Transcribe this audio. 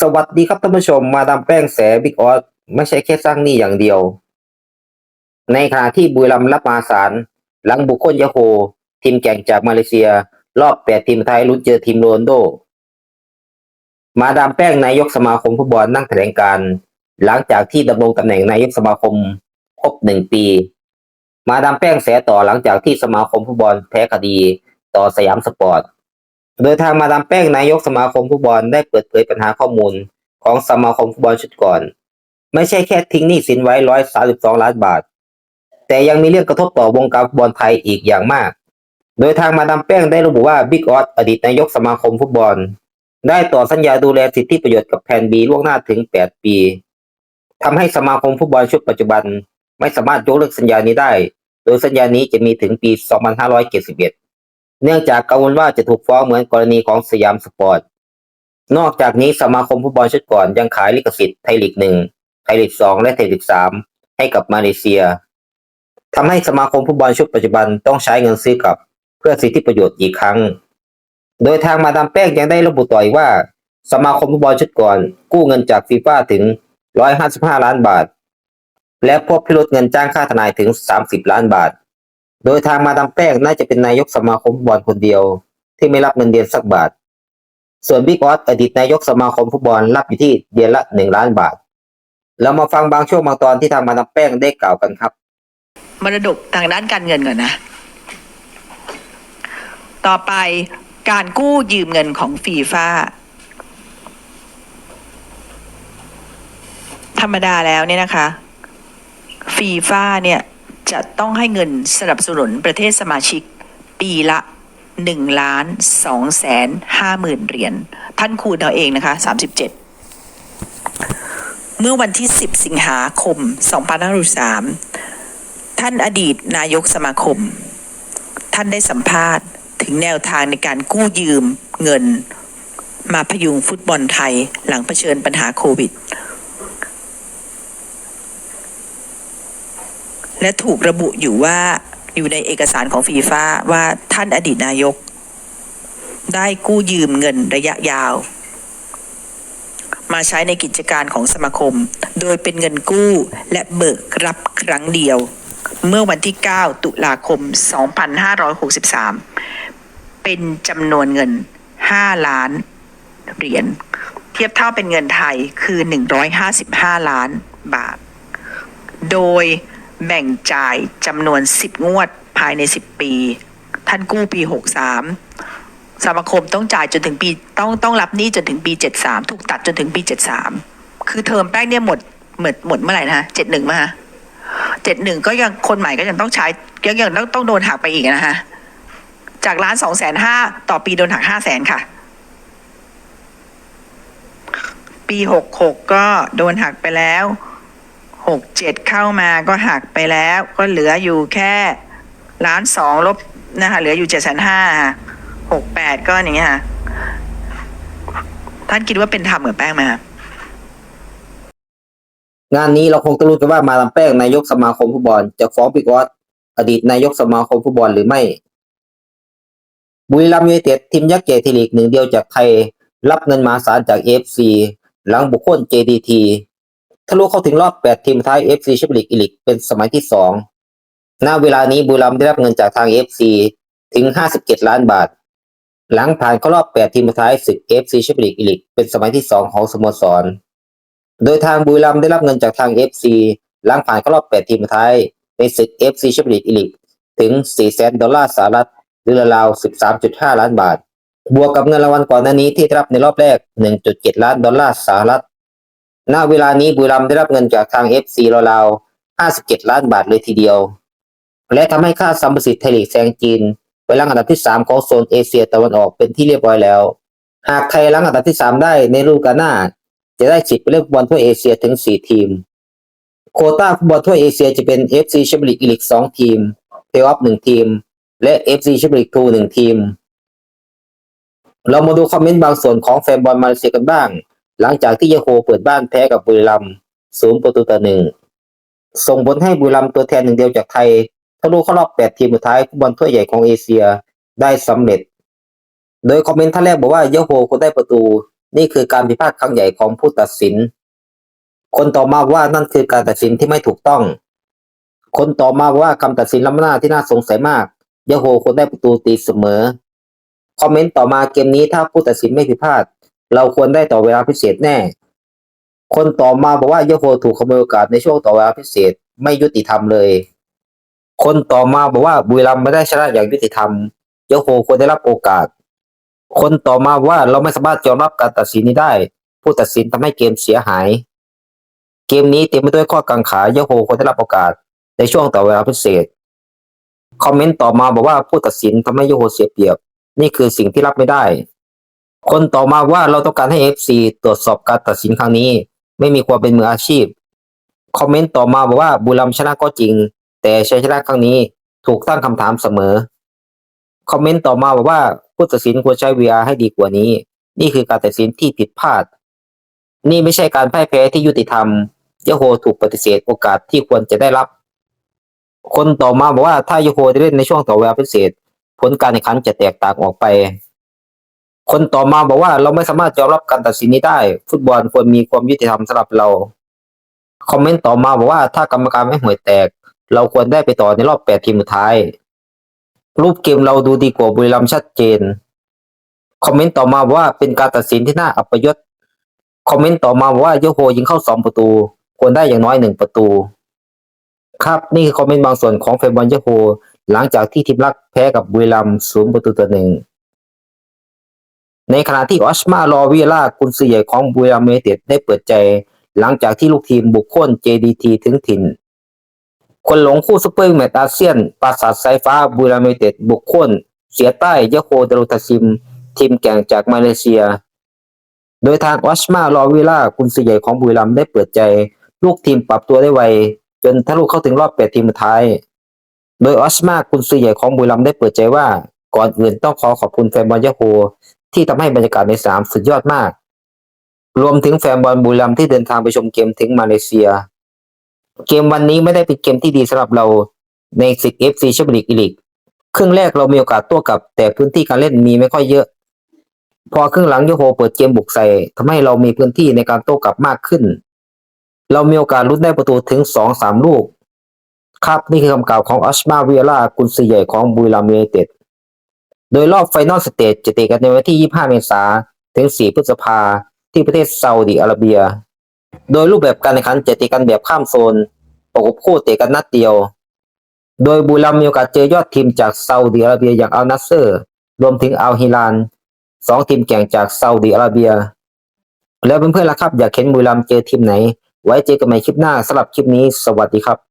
สวัสดีครับท่านผู้ชมมาดามแป้งแสบิ๊กออสไม่ใช่แค่สร้างหนี้อย่างเดียว ในขณะที่บุรีรัมย์รับมาสาร หลังบุคคลยาโฮทีมแข่งจากมาเลเซีย รอบแปดทีมไทยลุ้นเจอทีมโรนโด มาดามแป้งนายกสมาคมฟุตบอลนั่งแถลงการ หลังจากที่ดำรงตำแหน่งนายกสมาคมครบหนึ่งปี มาดามแป้งแสต่อหลังจากที่สมาคมฟุตบอลแพ้คดี ต่อสยามสปอร์ต โดยทางมาดามแป้งนายกสมาคมฟุตบอลได้เปิดเผยปัญหาข้อมูล ของสมาคมฟุตบอลชุดก่อน ไม่ใช่แค่ทิ้งหนี้สินไว้ร้อยสาสิบสองล้านบาท แต่ยังมีเรื่องกระทบต่อวงการฟุตบอลไทยอีกอย่างมาก โดยทางมาดามแป้งได้ระบุว่าบิ๊กออสอดีตนายกสมาคมฟุตบอล ได้ต่อสัญญาดูแลสิทธิประโยชน์กับแพนบีล่วงหน้าถึง 8 ปีทำให้สมาคมฟุตบอลชุดปัจจุบัน ไม่สามารถยกเลิกสัญญานี้ได้ โดยสัญญานี้จะมีถึงปี 2571 เนื่องจากกังวลว่าจะถูกฟ้องเหมือนกรณีของสยามสปอร์ต นอกจากนี้สมาคมฟุตบอลชุดก่อนยังขายลิขสิทธิ์ไทยลีกหนึ่งไทยลีกสองและไทยลีกสามให้กับมาเลเซียทำให้สมาคมฟุตบอลชุดปัจจุบันต้องใช้เงินซื้อกลับ เพื่อสิทธิประโยชน์อีกครั้ง โดยทางมาดามแป้งยังได้ระบุต่ออีกว่า สมาคมฟุตบอลชุดก่อน กู้เงินจากฟีฟ่าถึง 155 ล้านบาท และพบพิรุษเงินจ้างค่าทนายถึง 30 ล้านบาท โดยทางมาดามแป้งน่าจะเป็นนายกสมาคมฟุตบอลคนเดียว ที่ไม่รับเงินเดือนสักบาท ส่วนบิ๊กออสอดีตนายกสมาคมฟุตบอลรับอยู่ที่เดือนละ1ล้านบาท เรามาฟังบางช่วงบางตอนที่ทางมาดามแป้งได้กล่าวกันครับ มรดกทางด้านการเงินก่อนนะ ต่อไปการกู้ยืมเงินของฟีฟ่าธรรมดาแล้วเนี่ยนะคะฟีฟ่าเนี่ย จะต้องให้เงินสนับสนุนประเทศสมาชิก ปีละหนึ่งล้านสองแสนห้าหมื่นเหรียญท่านคูณเอาเองนะคะสามสิบเจ็ดเมื่อวันที่ 10 สิงหาคม 2563 ท่านอดีตนายกสมาคม ท่านได้สัมภาษณ์ถึงแนวทางในการกู้ยืมเงิน มาพยุงฟุตบอลไทยหลังเผชิญปัญหาโควิด และถูกระบุอยู่ว่าอยู่ในเอกสารของฟีฟ่าว่าท่านอดีตนายก ได้กู้ยืมเงินระยะยาว มาใช้ในกิจการของสมาคม โดยเป็นเงินกู้และเบิกรับครั้งเดียว เมื่อวันที่ 9 ตุลาคม 2563 เป็นจำนวนเงิน 5 ล้านเหรียญเทียบเท่าเป็นเงินไทยคือ 155 ล้านบาท โดย แบ่งจ่ายจำนวน 10 งวดภายใน 10 ปี ท่านกู้ปี 63สมาคมต้องจ่ายจนถึงปีต้องต้องรับหนี้จนถึงปี 73 ถูกตัดจนถึงปี 73 คือเทอมแป้งเนี่ยหมดหมดหมดเมื่อไหร่นะเจ็ดหนึ่งมาเจ็ดหนึ่งก็ยังคนใหม่ก็ยังต้องใช้ยังยังต้องต้องโดนหักไปอีกนะฮะจากล้านสองแสนห้าต่อปีโดนหักห้าแสนค่ะ ปีหกหกก็โดนหักไปแล้ว หกเจ็ดเข้ามาก็หักไปแล้ว ก็เหลืออยู่แค่ล้านสองลบนะคะเหลืออยู่เจ็ดแสนห้าหกแปดก็อย่างเงี้ยค่ะท่านคิดว่าเป็นธรรมกับแป้งไหมคะงานนี้เราคงต้องรู้กันว่ามาดามแป้งนายกสมาคมฟุตบอลจะฟ้องบิ๊กออสอดีตนายกสมาคมฟุตบอลหรือไม่ บุรีรัมย์ยูไนเต็ดทีมยักษ์ใหญ่ทีลีกหนึ่งเดียวจากไทย รับเงินมาศาลจาก AFC หลังบุคคล JDT ทะลุเข้าถึงรอบ 8 ทีมท้าย FC แชมเปี้ยนลีกอีลิกเป็นสมัยที่ 2 ณ เวลานี้บุรีรัมย์ได้รับเงินจากทาง FC ถึง 57 ล้านบาท หลังผ่านเข้ารอบ 8 ทีมท้ายศึก FC แชมเปี้ยนลีกอีลิกเป็นสมัยที่ 2 ของสโมสร โดยทางบุรีรัมย์ได้รับเงินจากทาง FC หลังผ่านเข้ารอบ 8 ทีมท้ายในศึก FC แชมเปี้ยนลีกอีลิกถึง400,000ดอลลาร์สหรัฐหรือราว13.5 ล้านบาท บวกกับเงินรางวัลก่อนหน้านี้ที่ได้รับในรอบแรก 1.7 ล้านดอลลาร์สหรัฐ ณเวลานี้บุรีรัมย์ได้รับเงินจากทาง FC ราวๆ57 ล้านบาทเลยทีเดียว และทำให้ค่าสัมประสิทธิ์ไทยลีกแซงจีนไปลังอันดับที่ 3 ของโซนเอเชียตะวันออกเป็นที่เรียบร้อยแล้ว หากไทยลังอันดับที่ 3 ได้ในฤดูกาลหน้า จะได้สิทธิ์ไปเล่นฟุตบอลทั่วเอเชียถึง 4 ทีม โคต้าฟุตบอลทั่วเอเชียจะเป็น FC แชมเปี้ยนลีกอีลิก2 ทีมเพลย์ออฟ1ทีม และ FC แชมเปี้ยนลีก2 1ทีม เรามาดูคอมเมนต์บางส่วนของแฟนบอลมาเลเซียกันบ้าง หลังจากที่ยาโฮเปิดบ้านแพ้กับบุรีรัมย์ศูนย์ประตูต่อหนึ่งส่งผลให้บุรีรัมย์ตัวแทนหนึ่งเดียวจากไทยทะลุเข้ารอบ8ทีมสุดท้ายฟุตบอลถ้วยใหญ่ของเอเชียได้สำเร็จ โดยคอมเมนต์ท่านแรกบอกว่ายาโฮควรได้ประตู นี่คือการผิดพลาดครั้งใหญ่ของผู้ตัดสิน คนต่อมาว่านั่นคือการตัดสินที่ไม่ถูกต้อง คนต่อมาว่าคำตัดสินล้ำหน้าที่น่าสงสัยมากยาโฮควรได้ประตูตีเสมอ คอมเมนต์ต่อมาเกมนี้ถ้าผู้ตัดสินไม่ผิดพลาด เราควรได้ต่อเวลาพิเศษแน่ คนต่อมาบอกว่ายโฮถูกขโมยโอกาสในช่วงต่อเวลาพิเศษไม่ยุติธรรมเลย คนต่อมาบอกว่าบุรีรัมย์ไม่ได้ชนะอย่างยุติธรรมยโฮควรได้รับโอกาส คนต่อมาว่าเราไม่สามารถยอมรับการตัดสินนี้ได้ ผู้ตัดสินทำให้เกมเสียหาย เกมนี้เต็มไปด้วยข้อกังขายโฮควรได้รับโอกาส ในช่วงต่อเวลาพิเศษ คอมเมนต์ต่อมาบอกว่าผู้ตัดสินทำให้ยโฮเสียเปรียบ นี่คือสิ่งที่รับไม่ได้ คนต่อมาว่าเราต้องการให้ FC ตรวจสอบการตัดสินครั้งนี้ ไม่มีความเป็นมืออาชีพ คอมเมนต์ต่อมาบอกว่าบุรัมชนะก็จริง แต่ชัยชนะครั้งนี้ถูกตั้งคำถามเสมอ คอมเมนต์ต่อมาบอกว่าผู้ตัดสินควรใช้ VR ให้ดีกว่านี้ นี่คือการตัดสินที่ผิดพลาด นี่ไม่ใช่การพ่ายแพ้ที่ยุติธรรมยโฮถูกปฏิเสธโอกาสที่ควรจะได้รับ คนต่อมาบอกว่าถ้ายโฮได้เล่นในช่วงต่อเวลาพิเศษ ผลการแข่งขันจะแตกต่างออกไป คนต่อมาบอกว่าเราไม่สามารถยอมรับการตัดสินนี้ได้ ฟุตบอลควรมีความยุติธรรมสำหรับเรา คอมเมนต์ต่อมาบอกว่าถ้ากรรมการไม่ห่วยแตก เราควรได้ไปต่อในรอบแปดทีมสุดท้าย รูปเกมเราดูดีกว่าบุรีรัมย์ชัดเจน คอมเมนต์ต่อมาบอกว่าเป็นการตัดสินที่น่าอัปยศคอมเมนต์ต่อมาบอกว่าโยโฮยิงเข้าสองประตู ควรได้อย่างน้อยหนึ่งประตู ครับนี่คือคอมเมนต์บางส่วนของแฟนบอลโยโฮหลังจากที่ทีมรักแพ้กับบุรีรัมย์ศูนย์ประตูต่อหนึ่ง ในขณะที่ออสมาลอวิล่ากุนซือใหญ่ของบุรีรัมย์ยูไนเต็ดได้เปิดใจ หลังจากที่ลูกทีมบุกค่น JDT ถึงถิ่น คนหลงคู่ซุปเปอร์แมตช์อาเซียนปราสาทสายฟ้าบุรีรัมย์ยูไนเต็ดบุกค่นเสียใต้ยะโฮดรุทาซิม ทีมแก่งจากมาเลเซีย โดยทางออสมาลอวิล่ากุนซือใหญ่ของบุรีรัมย์ได้เปิดใจ ลูกทีมปรับตัวได้ไวจนทะลุเข้าถึงรอบแปดทีมสุดท้าย โดยออสมากุนซือใหญ่ของบุรีรัมย์ได้เปิดใจว่าก่อนอื่นต้องขอขอบคุณแฟนบอลยะโฮ ที่ทำให้บรรยากาศในสนามสุดยอดมาก รวมถึงแฟนบอลบุรีรัมย์ที่เดินทางไปชมเกมถึงมาเลเซีย เกมวันนี้ไม่ได้เป็นเกมที่ดีสำหรับเราในศึก FC แชมเปี้ยนลีกอีลิกครึ่งแรกเรามีโอกาสโต้กลับ แต่พื้นที่การเล่นมีไม่ค่อยเยอะ พอครึ่งหลังโยโฮเปิดเกมบุกใส่ทำให้เรามีพื้นที่ในการโต้กลับมากขึ้น เรามีโอกาสลุ้นได้ประตูถึงสองสามลูก ครับนี่คือคำกล่าวของอัชมาเวียร่ากุนซือใหญ่ของบุรีรัมย์ยูไนเต็ด โดยรอบไฟนอลสเตจจะเตะกันในวันที่ 25 เมษายนถึง 4 พฤษภาที่ประเทศซาอุดิอาระเบีย โดยรูปแบบการแข่งขันจะเตะกันแบบข้ามโซนประกบคู่เตะกันนัดเดียว โดยบุรีรัมย์มีโอกาสเจอยอดทีมจากซาอุดิอาระเบียอย่างอัลนัสเซอร์ รวมถึงอัลฮิลานสองทีมแข่งจากซาอุดิอาระเบีย แล้วเพื่อนๆล่ะครับอยากเห็นบุรีรัมย์เจอทีมไหน ไว้เจอกันใหม่คลิปหน้าสำหรับคลิปนี้ สวัสดีครับ